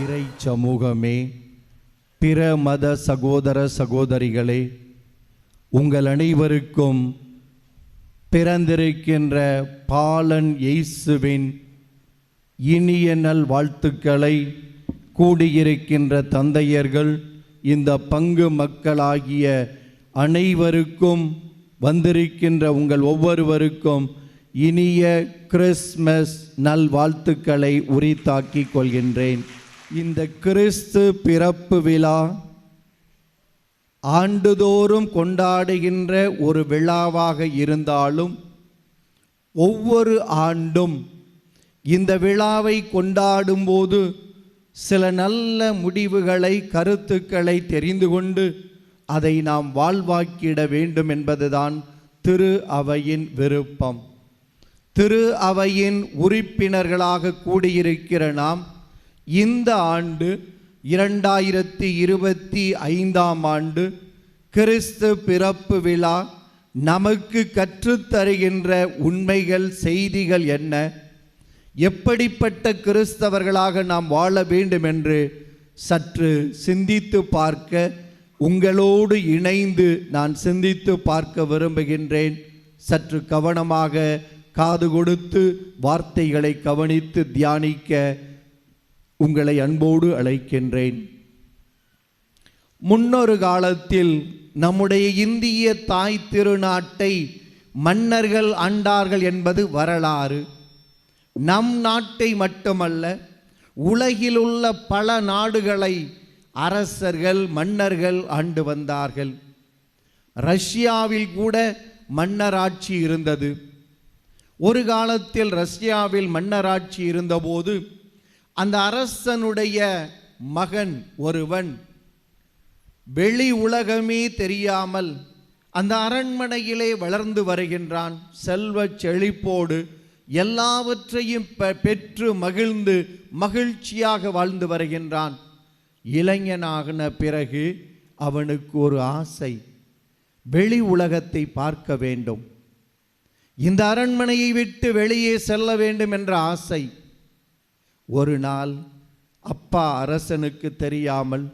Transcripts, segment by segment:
இறை சமூகமே பிற மத சகோதர சகோதரிகளே உங்கள் அனைவருக்கும் பிறந்திருக்கின்ற பாலன் இயேசுவின் இனிய நல் வாழ்த்துக்களை கூடியிருக்கின்ற தந்தையர்கள் இந்த பங்கு மக்களாகிய அனைவருக்கும் வந்திருக்கின்ற உங்கள் ஒவ்வொருவருக்கும் இனிய கிறிஸ்மஸ் நல் வாழ்த்துக்களை உரித்தாக்கிக் கொள்கின்றேன். இந்த கிறிஸ்து பிறப்பு விழா ஆண்டுதோறும் கொண்டாடுகின்ற ஒரு விழாவாக இருந்தாலும் ஒவ்வொரு ஆண்டும் இந்த விழாவை கொண்டாடும்போது சில நல்ல முடிவுகளை கருத்துக்களை தெரிந்து கொண்டு அதை நாம் வாழ்வாக்கிட வேண்டும் என்பதுதான் திரு அவையின் விருப்பம். திரு அவையின் உறுப்பினர்களாக கூடியிருக்கிற நாம் இந்த ஆண்டு இரண்டாயிரத்தி இருபத்தி ஐந்தாம் ஆண்டு கிறிஸ்து பிறப்பு விழா நமக்கு கற்றுத்தருகின்ற உண்மைகள் செய்திகள் என்ன? எப்படிப்பட்ட கிறிஸ்தவர்களாக நாம் வாழ வேண்டும் என்று சற்று சிந்தித்து பார்க்க உங்களோடு இணைந்து நான் சிந்தித்து பார்க்க விரும்புகின்றேன். சற்று கவனமாக காது கொடுத்து வார்த்தைகளை கவனித்து தியானிக்க உங்களை அன்போடு அழைக்கின்றேன். முன்னொரு காலத்தில் நம்முடைய இந்திய தாய் திருநாட்டை மன்னர்கள் ஆண்டார்கள் என்பது வரலாறு. நம் நாட்டை மட்டுமல்ல உலகிலுள்ள பல நாடுகளை அரசர்கள் மன்னர்கள் ஆண்டு வந்தார்கள். ரஷ்யாவில் கூட மன்னராட்சி இருந்தது. ஒரு காலத்தில் ரஷ்யாவில் மன்னராட்சி இருந்தபோது அந்த அரசனுடைய மகன் ஒருவன். வெளி உலகமே தெரியாமல் அந்த அரண்மனையிலே வளர்ந்து வருகின்றான். செல்வச் செழிப்போடு எல்லாவற்றையும் பெ- பெற்று மகிழ்ந்து மகிழ்ச்சியாக வாழ்ந்து வருகின்றான். இளைஞனாகின பிறகு அவனுக்கு ஒரு ஆசை. வெளி உலகத்தை பார்க்க வேண்டும். இந்த அரண்மனையை விட்டு வெளியே செல்ல வேண்டும் என்ற ஆசை. ஒரு நாள் அப்பா அரசனுக்கு தெரியாமல்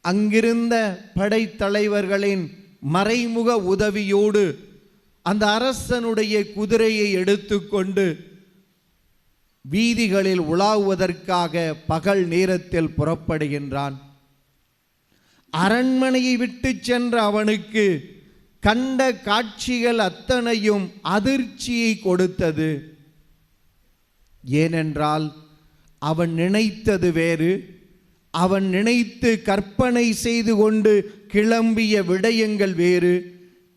அங்கிருந்த படைத்தலைவர்களின் மறைமுக உதவியோடு அந்த அரசனுடைய குதிரையை எடுத்துக்கொண்டு வீதிகளில் உலாவுவதற்காக பகல் நேரத்தில் புறப்படுகின்றான். அரண்மனையை விட்டு சென்ற அவனுக்கு கண்ட காட்சிகள் அத்தனையும் அதிர்ச்சியை கொடுத்தது. ஏனென்றால் அவன் நினைத்தது வேறு. அவன் நினைத்து கற்பனை செய்து கொண்டு கிளம்பிய விடயங்கள் வேறு.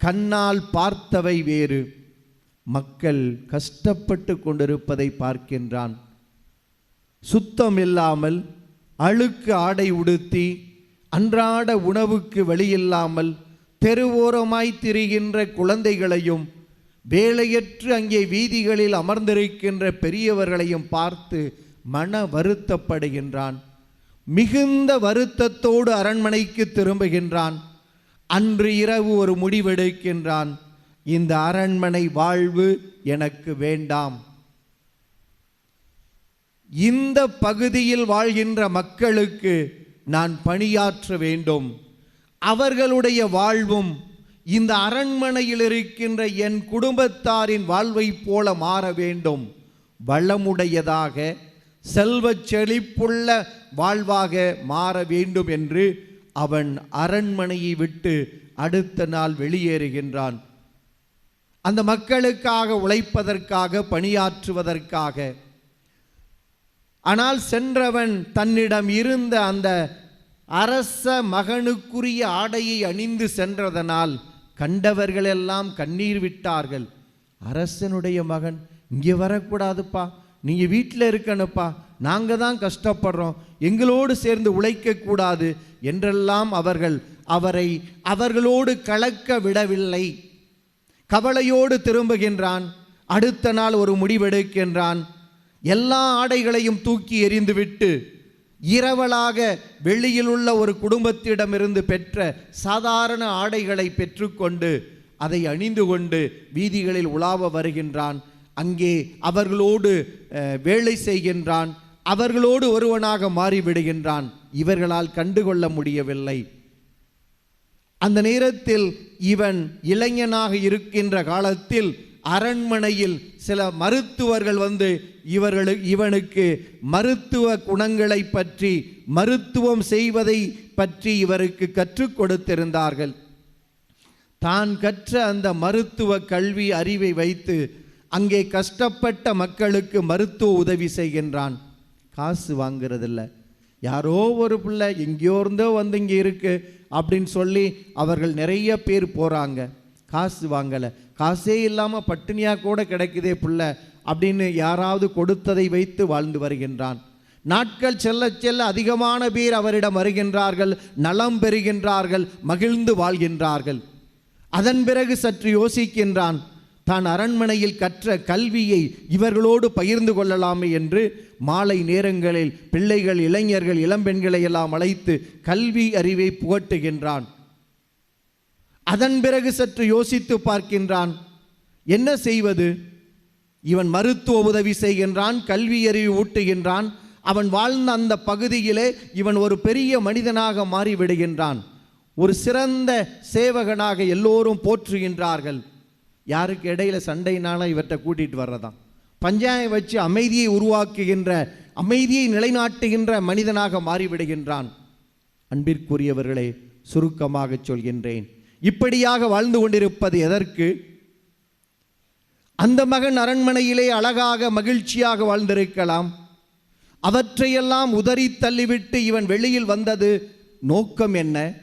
கண்ணால் பார்த்தவை வேறு. மக்கள் கஷ்டப்பட்டு கொண்டிருப்பதை பார்க்கின்றான். சுத்தம் இல்லாமல் அழுக்கு ஆடை உடுத்தி அன்றாட உணவுக்கு வழியில்லாமல் தெருவோரமாய் திரிகின்ற குழந்தைகளையும் வேலையற்று அங்கே வீதிகளில் அமர்ந்திருக்கின்ற பெரியவர்களையும் பார்த்து மன வருத்தப்படுகின்றான் மிகுந்த வருத்தத்தோடு அரண்மனைக்கு திரும்புகின்றான். அன்று இரவு ஒரு முடிவெடுக்கின்றான். இந்த அரண்மனை வாழ்வு எனக்கு வேண்டாம். இந்த பகுதியில் வாழ்கின்ற மக்களுக்கு நான் பணியாற்ற வேண்டும். அவர்களுடைய வாழ்வும் இந்த அரண்மனையில் இருக்கின்ற என் குடும்பத்தாரின் வாழ்வைப் போல மாற வேண்டும். வளமுடையதாக செல்வச் செழிப்புள்ள வாழ்வாக மாற வேண்டும் என்று அவன் அரண்மனையை விட்டு அடுத்த நாள் வெளியேறுகின்றான். அந்த மக்களுக்காக உழைப்பதற்காக பணியாற்றுவதற்காக. ஆனால் சென்றவன் தன்னிடம் இருந்த அந்த அரச மகனுக்குரிய ஆடையை அணிந்து சென்றதனால் கண்டவர்களெல்லாம் கண்ணீர் விட்டார்கள். அரசனுடைய மகன் இங்கே வரக்கூடாதுப்பா. நீங்கள் வீட்டில் இருக்கணுப்பா நாங்கள் தான் கஷ்டப்படுறோம். எங்களோடு சேர்ந்து உழைக்கக்கூடாது என்றெல்லாம் அவர்கள் அவரை அவர்களோடு கலக்க விடவில்லை. கவலையோடு திரும்புகின்றான். அடுத்த நாள் ஒரு முடிவெடுக்கின்றான். எல்லா ஆடைகளையும் தூக்கி எறிந்துவிட்டு இரவலாக வெளியில் உள்ள ஒரு குடும்பத்திடமிருந்து பெற்ற சாதாரண ஆடைகளை பெற்றுக்கொண்டு அதை அணிந்து கொண்டு வீதிகளில் உலாவ வருகின்றான். அங்கே அவர்களோடு வேலை செய்கின்றான். அவர்களோடு ஒருவனாக மாறிவிடுகின்றான். இவர்களால் கண்டுகொள்ள முடியவில்லை. அந்த நேரத்தில் இவன் இளைஞனாக இருக்கின்ற காலத்தில் அரண்மனையில் சில மருத்துவர்கள் வந்து இவர்களு இவனுக்கு மருத்துவ குணங்களை பற்றி மருத்துவம் செய்வதை பற்றி இவருக்கு கற்றுக் கொடுத்திருந்தார்கள். தான் கற்ற அந்த மருத்துவ கல்வி அறிவை வைத்து அங்கே கஷ்டப்பட்ட மக்களுக்கு மருத்துவ உதவி செய்கின்றான். காசு வாங்குறதில்ல. யாரோ ஒரு பிள்ளை எங்கேயோ இருந்தோ வந்து இங்கே இருக்கு அப்படின்னு சொல்லி அவர்கள் நிறைய பேர் போகிறாங்க காசு வாங்கலை. காசே இல்லாமல் பட்டினியாக கூட கிடைக்குதே பிள்ளை அப்படின்னு யாராவது கொடுத்ததை வைத்து வாழ்ந்து வருகின்றான். நாட்கள் செல்ல செல்ல அதிகமான பேர் அவரிடம் வருகின்றார்கள். நலம் பெறுகின்றார்கள். மகிழ்ந்து வாழ்கின்றார்கள். அதன் பிறகு சற்று யோசிக்கின்றான். தான் அரண்மனையில் கற்ற கல்வியை இவர்களோடு பகிர்ந்து கொள்ளலாமே என்று மாலை நேரங்களில் பிள்ளைகள் இளைஞர்கள் இளம்பெண்களை எல்லாம் அழைத்து கல்வி அறிவை புகட்டுகின்றான். அதன் பிறகு சற்று யோசித்து பார்க்கின்றான் என்ன செய்வது? இவன் மருத்துவ உதவி செய்கின்றான் கல்வி அறிவு ஊட்டுகின்றான் அவன் வாழ்ந்த அந்த பகுதியிலே இவன் ஒரு பெரிய மனிதனாக மாறிவிடுகின்றான். ஒரு சிறந்த சேவகனாக எல்லோரும் போற்றுகின்றார்கள். யாருக்கு இடையில சண்டைனால இவற்றை கூட்டிட்டு வர்றதாம் பஞ்சாயம் வச்சு அமைதியை உருவாக்குகின்ற அமைதியை நிலைநாட்டுகின்ற மனிதனாக மாறிவிடுகின்றான். அன்பிற்குரியவர்களே சுருக்கமாக சொல்கின்றேன். இப்படியாக வாழ்ந்து கொண்டிருப்பது எதற்கு? அந்த மகன் அரண்மனையிலே அழகாக மகிழ்ச்சியாக வாழ்ந்திருக்கலாம். அவற்றையெல்லாம் உதறி தள்ளிவிட்டு இவன் வெளியில் வந்தது நோக்கம் என்ன?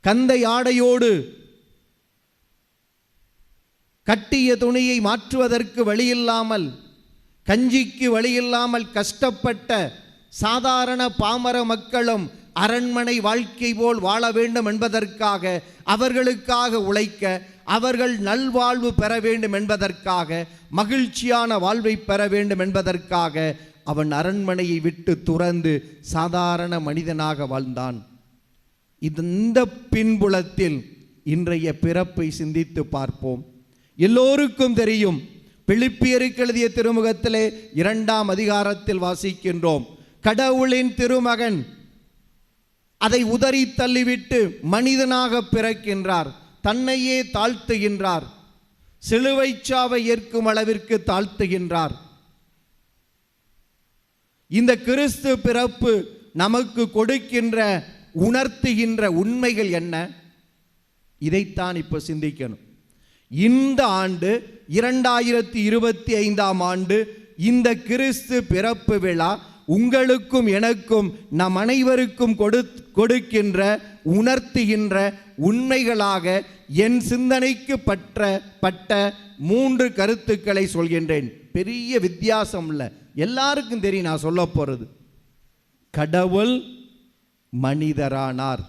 கந்தை ஆடையோடு கட்டிய துணியை மாற்றுவதற்கு வழியில்லாமல் கஞ்சிக்கு வழியில்லாமல் கஷ்டப்பட்ட சாதாரண பாமர மக்களும் அரண்மனை வாழ்க்கை போல் வாழ வேண்டும் என்பதற்காக அவர்களுக்காக உழைக்க அவர்கள் நல்வாழ்வு பெற வேண்டும் என்பதற்காக மகிழ்ச்சியான வாழ்வை பெற வேண்டும் என்பதற்காக அவன் அரண்மனையை விட்டு துறந்து சாதாரண மனிதனாக வாழ்ந்தான். இந்த பின்புலத்தில் இன்றைய பிறப்பை சிந்தித்து பார்ப்போம். எல்லோருக்கும் தெரியும். பிலிப்பியருக்கு எழுதிய திருமுகத்திலே இரண்டாம் அதிகாரத்தில் வாசிக்கின்றோம். கடவுளின் திருமகன் அதை உதறி தள்ளிவிட்டு மனிதனாக பிறக்கின்றார். தன்னையே தாழ்த்துகின்றார். சிலுவை சாவை ஏற்கும் அளவிற்கு தாழ்த்துகின்றார். இந்த கிறிஸ்து பிறப்பு நமக்கு கொடுக்கின்ற உணர்த்துகின்ற உண்மைகள் என்ன? இதைத்தான் இப்போ சிந்திக்கணும். இந்த ஆண்டு இரண்டாயிரத்தி இருபத்தி ஐந்தாம் ஆண்டு இந்த கிறிஸ்து பிறப்பு விழா உங்களுக்கும் எனக்கும் நம் அனைவருக்கும் கொடு கொடுக்கின்ற உணர்த்துகின்ற உண்மைகளாக என் சிந்தனைக்கு பற்ற பட்ட மூன்று கருத்துக்களை சொல்கின்றேன். பெரிய வித்தியாசம் இல்லை. எல்லாருக்கும் தெரியும் நான் சொல்ல போகிறது கடவுள் மனிதரானார்.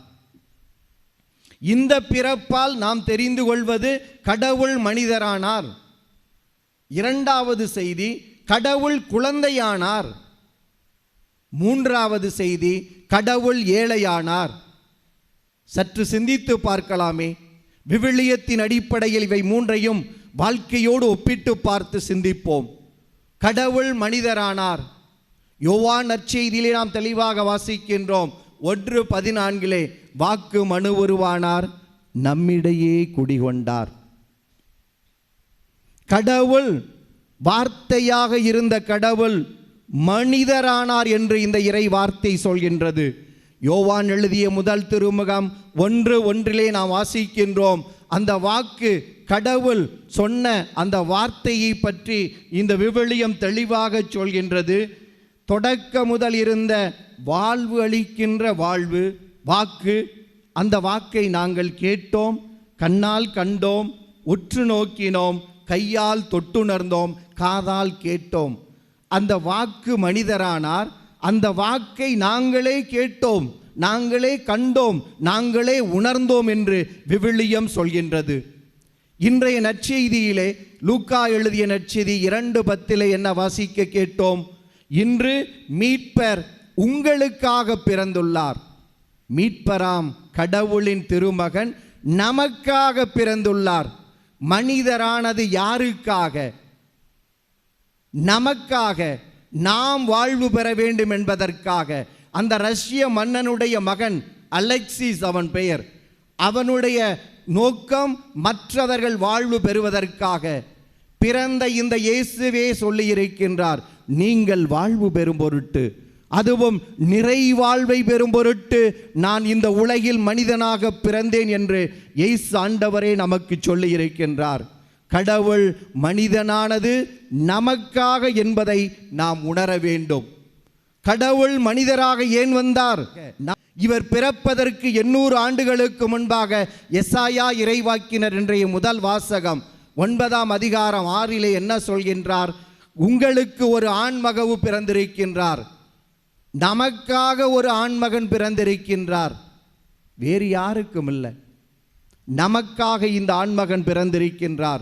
இந்த பிறப்பால் நாம் தெரிந்து கொள்வது கடவுள் மனிதரானார். இரண்டாவது செய்தி கடவுள் குழந்தையானார். மூன்றாவது செய்தி கடவுள் ஏழையானார். சற்று சிந்தித்து பார்க்கலாமே. விவிலியத்தின் அடிப்படையில் இவை மூன்றையும் வாழ்க்கையோடு ஒப்பிட்டு பார்த்து சிந்திப்போம். கடவுள் மனிதரானார். யோவான் நற்செய்தியிலே நாம் தெளிவாக வாசிக்கின்றோம். ஒன்று பதினான்கிலே வாக்கு மனு உருவானார் நம்மிடையே குடிகொண்டார். கடவுள் வார்த்தையாக இருந்த கடவுள் மனிதரானார் என்று இந்த இறை வார்த்தை சொல்கின்றது. யோவான் எழுதிய முதல் திருமுகம் ஒன்று ஒன்றிலே நாம் வாசிக்கின்றோம் அந்த வாக்கு கடவுள் சொன்ன அந்த வார்த்தையை பற்றி இந்த விவிலியம் தெளிவாக சொல்கின்றது. தொடக்க முதல் இருந்த வாழ்வு அளிக்கின்ற வாழ்வு வாக்கு அந்த வாக்கை நாங்கள் கேட்டோம் கண்ணால் கண்டோம் உற்று நோக்கினோம் கையால் தொட்டுணர்ந்தோம் காதால் கேட்டோம். அந்த வாக்கு மனிதரானார் அந்த வாக்கை நாங்களே கேட்டோம் நாங்களே கண்டோம் நாங்களே உணர்ந்தோம் என்று விவிலியம் சொல்கின்றது. இன்றைய நற்செய்தியிலே லூக்கா எழுதிய நற்செய்தி இரண்டு பத்திலே என்ன வாசிக்க கேட்டோம்? இன்று மீட்பர் உங்களுக்காக பிறந்துள்ளார். மீட்பராம் கடவுளின் திருமகன் நமக்காக பிறந்துள்ளார். மனிதரானது யாருக்காக? நமக்காக நாம் வாழ்வு பெற வேண்டும் என்பதற்காக. அந்த ரஷ்ய மன்னனுடைய மகன் அலெக்சிஸ் அவன் பெயர். அவனுடைய நோக்கம் மற்றவர்கள் வாழ்வு பெறுவதற்காக. பிறந்த இந்த இயேசுவே சொல்லியிருக்கின்றார் நீங்கள் வாழ்வு பெறும் பொருட்டு அதுவும் நிறைவாழ்வை பெறும் பொருட்டு நான் இந்த உலகில் மனிதனாக பிறந்தேன் என்று எய்ஸ் ஆண்டவரே நமக்கு சொல்லி இருக்கின்றார். கடவுள் மனிதனானது நமக்காக என்பதை நாம் உணர வேண்டும். கடவுள் மனிதராக ஏன் வந்தார்? இவர் பிறப்பதற்கு எண்ணூறு ஆண்டுகளுக்கு முன்பாக எஸ்ஆயா இறைவாக்கினர் இன்றைய முதல் வாசகம் ஒன்பதாம் அதிகாரம் ஆறிலே என்ன சொல்கின்றார்? உங்களுக்கு ஒரு ஆண்மகவு பிறந்திருக்கின்றார். நமக்காக ஒரு ஆண்மகன் பிறந்திருக்கின்றார். வேறு யாருக்கும் இல்லை. நமக்காக இந்த ஆண்மகன் பிறந்திருக்கின்றார்.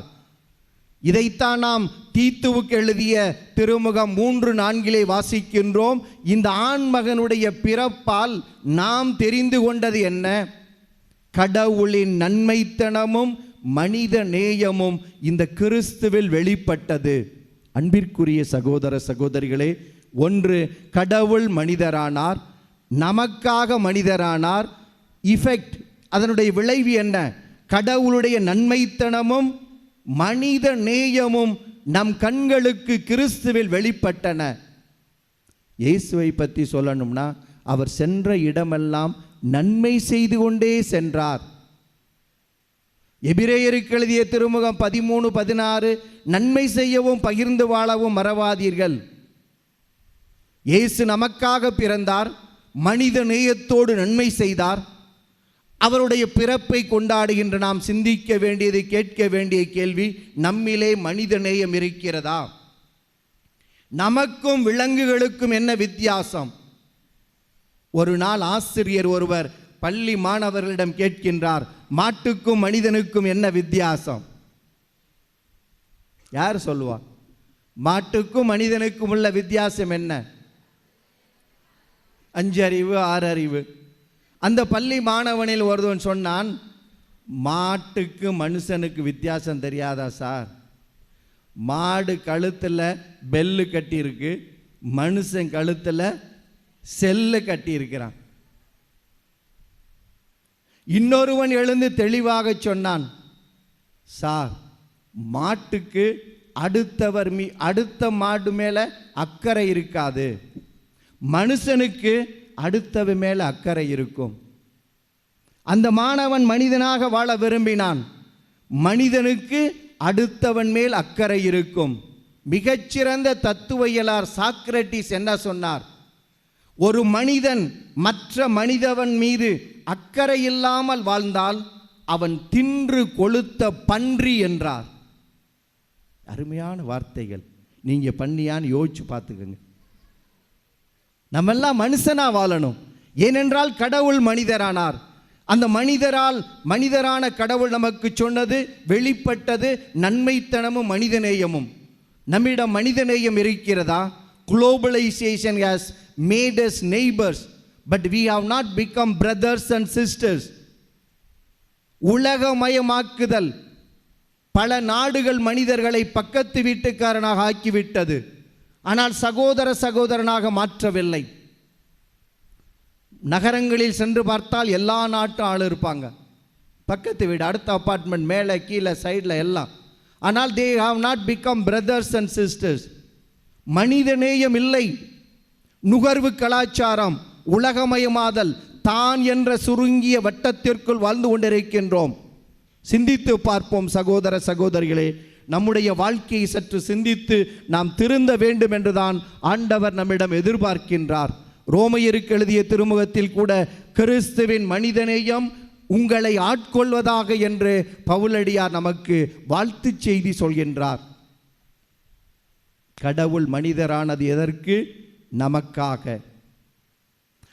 இதைத்தான் நாம் தீத்துவுக்கு எழுதிய திருமுகம் மூன்று நான்கிலே வாசிக்கின்றோம். இந்த ஆண்மகனுடைய பிறப்பால் நாம் தெரிந்து கொண்டது என்ன? கடவுளின் நன்மைத்தனமும் மனித நேயமும் இந்த கிறிஸ்துவில் வெளிப்பட்டது. அன்பிற்குரிய சகோதர சகோதரிகளே ஒன்று கடவுள் மனிதரானார். நமக்காக மனிதரானார். இஃபெக்ட் அதனுடைய விளைவு என்ன? கடவுளுடைய நன்மைத்தனமும் மனித நேயமும் நம் கண்களுக்கு கிறிஸ்துவில் வெளிப்பட்டன. இயேசுவை பற்றி சொல்லணும்னா அவர் சென்ற இடமெல்லாம் நன்மை செய்து கொண்டே சென்றார். எபிரேயருக்கு எழுதிய திருமுகம் பதிமூணு பதினாறு நன்மை செய்யவும் பகிர்ந்து வாழவும் மறவாதீர்கள். இயேசு நமக்காக பிறந்தார் மனித நேயத்தோடு நன்மை செய்தார். அவருடைய பிறப்பை கொண்டாடுகின்ற நாம் சிந்திக்க வேண்டியது கேட்க வேண்டிய கேள்வி நம்மிலே மனித நேயம் இருக்கிறதா? நமக்கும் விலங்குகளுக்கும் என்ன வித்தியாசம்? ஒரு நாள் ஆசிரியர் ஒருவர் பள்ளி மாணவர்களிடம் கேட்கின்றார் மாட்டுக்கும் மனிதனுக்கும் என்ன வித்தியாசம்? யார் சொல்லுவா? மாட்டுக்கும் மனிதனுக்கும் உள்ள வித்தியாசம் என்ன? அஞ்சு அறிவு ஆறு அறிவு. அந்த பள்ளி மாணவனில் ஒருவன் சொன்னான் மாட்டுக்கு மனுஷனுக்கு வித்தியாசம் தெரியாதா சார்? மாடு கழுத்தில் பெல்லு கட்டியிருக்கு மனுஷன் கழுத்தில் செல்லு கட்டியிருக்கிறான். இன்னொருவன் எழுந்து தெளிவாக சொன்னான் சார் மாட்டுக்கு அடுத்தவர் மீ அடுத்த மாடு மேலே அக்கறை இருக்காது. மனுஷனுக்கு அடுத்தவன் மேலே அக்கறை இருக்கும். அந்த மாணவன் மனிதனாக வாழ விரும்பினான். மனிதனுக்கு அடுத்தவன் மேல் அக்கறை இருக்கும். மிகச்சிறந்த தத்துவவியலார் சாக்ரட்டிஸ் என்ன சொன்னார்? ஒரு மனிதன் மற்ற மனிதவன் மீது அக்கறை இல்லாமல் வாழ்ந்தால் அவன் தின்று கொளுத்த பன்றி என்றார். அருமையான வார்த்தைகள். நீங்க பண்ணியான்னு யோசிச்சு பார்த்துக்கோங்க. நம்மெல்லாம் மனுஷனாக வாழணும். ஏனென்றால் கடவுள் மனிதரானார். அந்த மனிதரால் மனிதரான கடவுள் நமக்கு சொன்னது வெளிப்பட்டது நன்மைத்தனமும் மனிதநேயமும். நம்மிடம் மனிதநேயம் இருக்கிறதா? Globalisation has made us neighbours but we have not become brothers and sisters உலகமயமாக்குதல் பல நாடுகள் மனிதர்களை பக்கத்து வீட்டுக்காரனாக ஆக்கிவிட்டது. ஆனால் சகோதர சகோதரனாக மாற்றவில்லை. நகரங்களில் சென்று பார்த்தால் எல்லா நாட்டு ஆள் இருப்பாங்க. பக்கத்து வீடு அடுத்த அப்பார்ட்மெண்ட் மேலே கீழே சைடில் எல்லாம். ஆனால் they have not become brothers and sisters மனிதநேயம் இல்லை. நுகர்வு கலாச்சாரம் உலகமயமாதல் தான் என்ற சுருங்கிய வட்டத்திற்குள் வாழ்ந்து கொண்டிருக்கின்றோம். சிந்தித்து பார்ப்போம் சகோதர சகோதரிகளே நம்முடைய வாழ்க்கையை சற்று சிந்தித்து நாம் திருந்த வேண்டும் என்றுதான் ஆண்டவர் நம்மிடம் எதிர்பார்க்கின்றார். ரோமையருக்கு எழுதிய திருமுகத்தில் கூட கிறிஸ்துவின் மனிதநேயம் உங்களை ஆட்கொள்வதாக என்று பவுலடியார் நமக்கு வாழ்த்துச் செய்தி சொல்கின்றார். கடவுள் மனிதரானது எதற்கு? நமக்காக.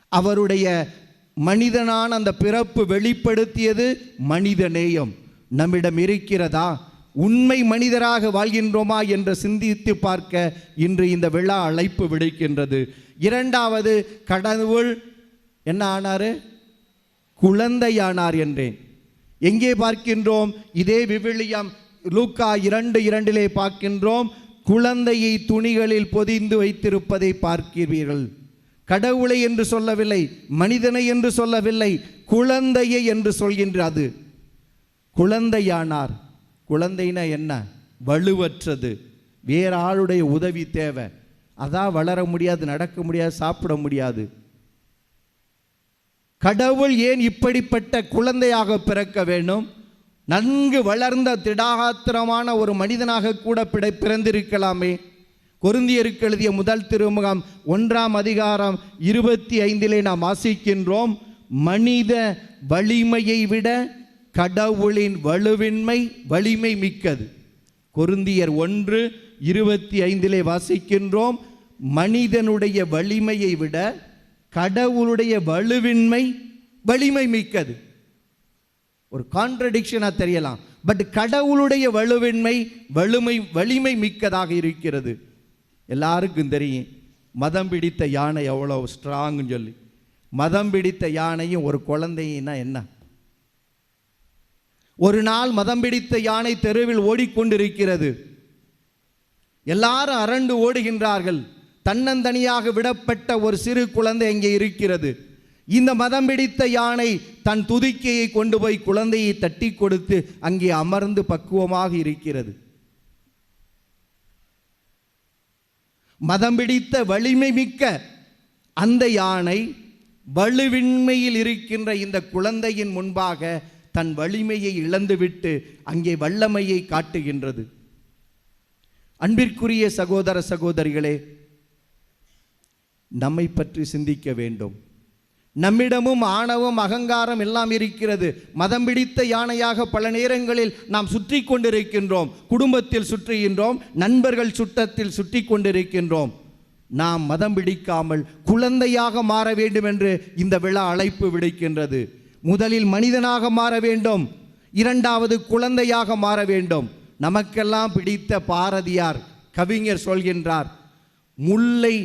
அவருடைய மனிதனான அந்த பிறப்பு வெளிப்படுத்தியது மனித நேயம் நம்மிடம் இருக்கிறதா? உண்மை மனிதராக வாழ்கின்றோமா என்று சிந்தித்து பார்க்க இன்று இந்த விழா அழைப்பு விடுக்கின்றது. இரண்டாவது கடவுள் என்ன ஆனாரு? குழந்தையானார் என்றேன். எங்கே பார்க்கின்றோம்? இதே விவிலியம் லூக்கா இரண்டு இரண்டிலே பார்க்கின்றோம். குழந்தையை துணிகளில் பொதிந்து வைத்திருப்பதை பார்க்கிறீர்கள். கடவுளை என்று சொல்லவில்லை மனிதனை என்று சொல்லவில்லை குழந்தையை என்று சொல்கின்றது. குழந்தையானார். குழந்தைனா என்ன? வலுவற்றது. வேற ஆளுடைய உதவி தேவை. அதான் வளர முடியாது நடக்க முடியாது சாப்பிட முடியாது. கடவுள் ஏன் இப்படிப்பட்ட குழந்தையாக பிறக்க வேண்டும்? நன்கு வளர்ந்த திடாகாத்திரமான ஒரு மனிதனாக கூட பிட பிறந்திருக்கலாமே. கொருந்தியருக்கு எழுதிய முதல் திருமுகம் ஒன்றாம் அதிகாரம் இருபத்தி ஐந்திலே நாம் வாசிக்கின்றோம் மனித வலிமையை விட கடவுளின் வலுவின்மை வலிமை மிக்கது. கொருந்தியர் ஒன்று இருபத்தி ஐந்திலே வாசிக்கின்றோம் மனிதனுடைய வலிமையை விட கடவுளுடைய வலுவின்மை வலிமை மிக்கது. ஒரு கான்ட்ரடிக்ஷனாக தெரியலாம். பட் கடவுளுடைய வலுவின்மை வலிமை வலிமை மிக்கதாக இருக்கிறது. எல்லாருக்கும் தெரியும் மதம் பிடித்த யானை எவ்வளோ ஸ்ட்ராங்னு சொல்லி. மதம் பிடித்த யானையும் ஒரு குழந்தையினா என்ன? ஒரு நாள் மதம் பிடித்த யானை தெருவில் ஓடிக்கொண்டிருக்கிறது. எல்லாரும் அரண்டு ஓடுகின்றார்கள். தன்னந்தனியாக விடப்பட்ட ஒரு சிறு குழந்தை அங்கே இருக்கிறது. இந்த மதம் பிடித்த யானை தன் துதிக்கையை கொண்டு போய் குழந்தையை தட்டி கொடுத்து அங்கே அமர்ந்து பக்குவமாக இருக்கிறது. மதம் பிடித்த வலிமை மிக்க அந்த யானை வலுவின்மையில் இருக்கின்ற இந்த குழந்தையின் முன்பாக தன் வலிமையை இழந்துவிட்டு அங்கே வல்லமையை காட்டுகின்றது. அன்பிற்குரிய சகோதர சகோதரிகளே நம்மை பற்றி சிந்திக்க வேண்டும். நம்மிடமும் ஆணவம் அகங்காரம் எல்லாம் இருக்கிறது. மதம் பிடித்த யானையாக பல நேரங்களில் நாம் சுற்றி கொண்டிருக்கின்றோம். குடும்பத்தில் சுற்றுகின்றோம் நண்பர்கள் சுட்டத்தில் சுற்றி கொண்டிருக்கின்றோம். நாம் மதம் பிடிக்காமல் குழந்தையாக மாற வேண்டும் என்று இந்த விழா அழைப்பு விடுக்கின்றது. முதலில் மனிதனாக மாற வேண்டும். இரண்டாவது குழந்தையாக மாற வேண்டும். நமக்கெல்லாம் பிடித்த பாரதியார் கவிஞர் சொல்கின்றார் முல்லை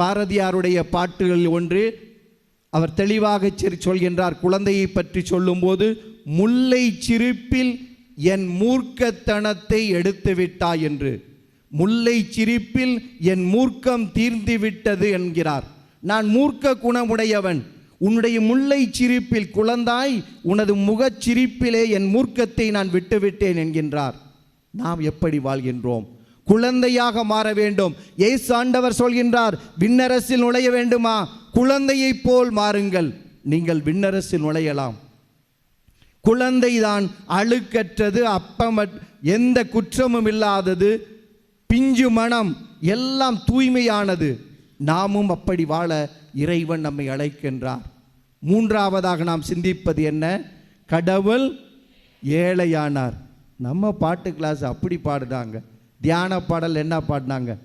பாரதியாருடைய பாட்டுகளில் ஒன்று அவர் தெளிவாக சிறு சொல்கின்றார் குழந்தையை பற்றி சொல்லும்போது முல்லை சிரிப்பில் என் மூர்க்கத்தனத்தை எடுத்து விட்டாய் என்று. முல்லை சிரிப்பில் என் மூர்க்கம் தீர்ந்து விட்டது என்கிறார். நான் மூர்க்க குணமுடையவன் உன்னுடைய முல்லை சிரிப்பில் குழந்தாய் உனது முகச் சிரிப்பிலே என் மூர்க்கத்தை நான் விட்டுவிட்டேன் என்கின்றார். நாம் எப்படி வாழ்கின்றோம்? குழந்தையாக மாற வேண்டும். ஏசு ஆண்டவர் சொல்கின்றார் விண்ணரசில் நுழைய வேண்டுமா? குழந்தையைப் போல் மாறுங்கள். நீங்கள் விண்ணரசில் நுழையலாம். குழந்தைதான் அழுக்கற்றது அப்பம எந்த குற்றமும் இல்லாதது பிஞ்சு மனம் எல்லாம் தூய்மையானது. நாமும் அப்படி வாழ இறைவன் நம்மை அழைக்கின்றார். மூன்றாவதாக நாம் சிந்திப்பது என்ன? கடவுள் ஏழையானார். நம்ம பாட்டு கிளாஸ் அப்படி பாடுனாங்க தியான பாடல் என்ன பாடினாங்க?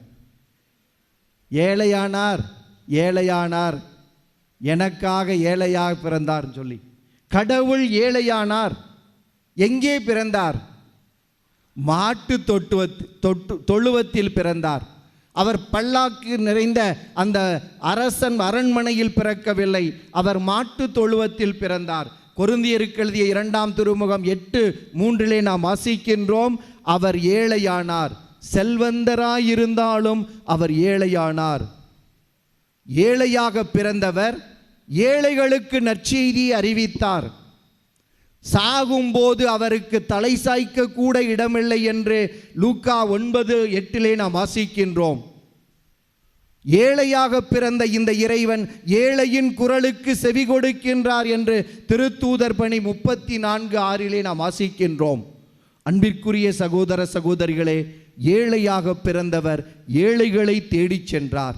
ஏழையானார் ஏழையானார் எனக்காக ஏழையாக பிறந்தார்னு சொல்லி. கடவுள் ஏழையானார் எங்கே பிறந்தார்? மாட்டு தொட்டுவத் தொட்டு தொழுவத்தில் பிறந்தார். அவர் பல்லாக்கு நிறைந்த அந்த அரசன் அரண்மனையில் பிறக்கவில்லை. அவர் மாட்டு தொழுவத்தில் பிறந்தார். கொருந்தியருக்கு எழுதிய இரண்டாம் திருமுகம் எட்டு மூன்றிலே நாம் வாசிக்கின்றோம் அவர் ஏழையானார். செல்வந்தராயிருந்தாலும் அவர் ஏழையானார். ஏழையாக பிறந்தவர் ஏழைகளுக்கு நற்செய்தி அறிவித்தார். சாகும்போது அவருக்கு தலை சாய்க்க கூட இடமில்லை என்று லூக்கா ஒன்பது எட்டிலே நாம் வாசிக்கின்றோம். ஏழையாக பிறந்த இந்த இறைவன் ஏழையின் குரலுக்கு செவி கொடுக்கின்றார் என்று திருத்தூதர் பணி முப்பத்தி நான்கு ஆறிலே நாம் வாசிக்கின்றோம். அன்பிற்குரிய சகோதர சகோதரிகளே ஏழையாக பிறந்தவர் ஏழைகளை தேடிச் சென்றார்.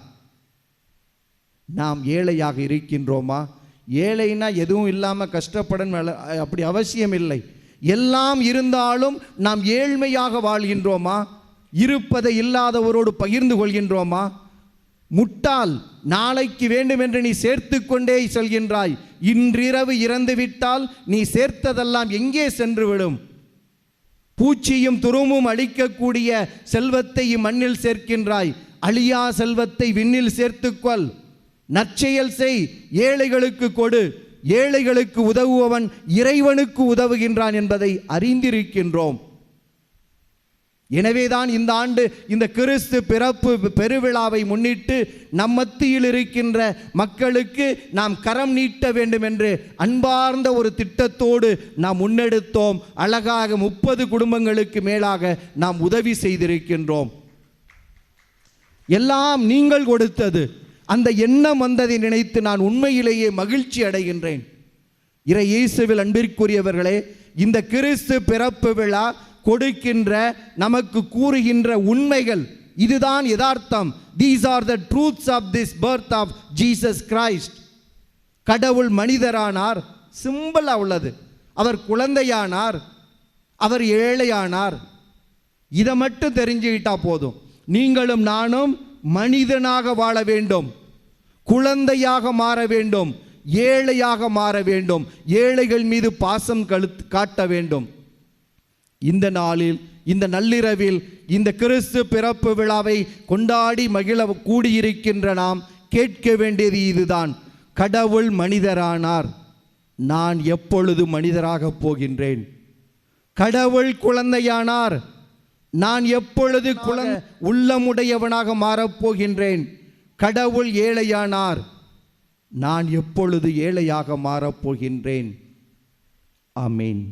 நாம் ஏழையாக இருக்கின்றோமா? ஏழைனா எதுவும் இல்லாமல் கஷ்டப்படன் அப்படி அவசியம் இல்லை. எல்லாம் இருந்தாலும் நாம் ஏழ்மையாக வாழ்கின்றோமா? இருப்பதை இல்லாதவரோடு பகிர்ந்து கொள்கின்றோமா? முட்டாள் நாளைக்கு வேண்டும் என்று நீ சேர்த்து கொண்டே செல்கின்றாய். இன்றிரவு இறந்துவிட்டால் நீ சேர்த்ததெல்லாம் எங்கே சென்றுவிடும்? பூச்சியும் துருமும் அழிக்கக்கூடிய செல்வத்தை மண்ணில் சேர்க்கின்றாய். அழியா செல்வத்தை விண்ணில் சேர்த்துக்கொள். நற்செயல் செய் ஏழைகளுக்கு கொடு. ஏழைகளுக்கு உதவுபவன் இறைவனுக்கு உதவுகின்றான் என்பதை அறிந்திருக்கின்றோம். எனவேதான் இந்த ஆண்டு இந்த கிறிஸ்து பிறப்பு பெருவிழாவை முன்னிட்டு நம் மத்தியில் இருக்கின்ற மக்களுக்கு நாம் கரம் நீட்ட வேண்டும் என்று அன்பார்ந்த ஒரு திட்டத்தோடு நாம் முன்னெடுத்தோம். அழகாக முப்பது குடும்பங்களுக்கு மேலாக நாம் உதவி செய்திருக்கின்றோம். எல்லாம் நீங்கள் கொடுத்தது. அந்த எண்ணம் வந்ததை நினைத்து நான் உண்மையிலேயே மகிழ்ச்சி அடைகின்றேன். இறை இயேசுவில் அன்பிற்குரியவர்களே இந்த கிறிஸ்து பிறப்பு விழா கொடுக்கின்ற நமக்கு கூறுகின்ற உண்மைகள் இதுதான் யதார்த்தம். These are the truths of this birth of Jesus Christ கடவுள் மனிதரானார் சிம்பிளாக உள்ளது. அவர் குழந்தையானார் அவர் ஏழையானார். இதை மட்டும் தெரிஞ்சுக்கிட்டா போதும். நீங்களும் நானும் மனிதனாக வாழ வேண்டும். குழந்தையாக மாற வேண்டும். ஏழையாக மாற வேண்டும். ஏழைகள் மீது பாசம் கழுத்து காட்ட வேண்டும். இந்த நாளில் இந்த நள்ளிரவில் இந்த கிறிஸ்து பிறப்பு விழாவை கொண்டாடி மகிழ கூடியிருக்கின்ற நாம் கேட்க வேண்டியது இதுதான். கடவுள் மனிதரானார். நான் எப்பொழுது மனிதராக போகின்றேன்? கடவுள் குழந்தையானார். நான் எப்பொழுது குழந்தை உள்ளமுடையவனாக மாறப்போகின்றேன்? கடவுள் ஏழையானார். நான் எப்பொழுது ஏழையாக மாறப்போகின்றேன்? ஆமீன்.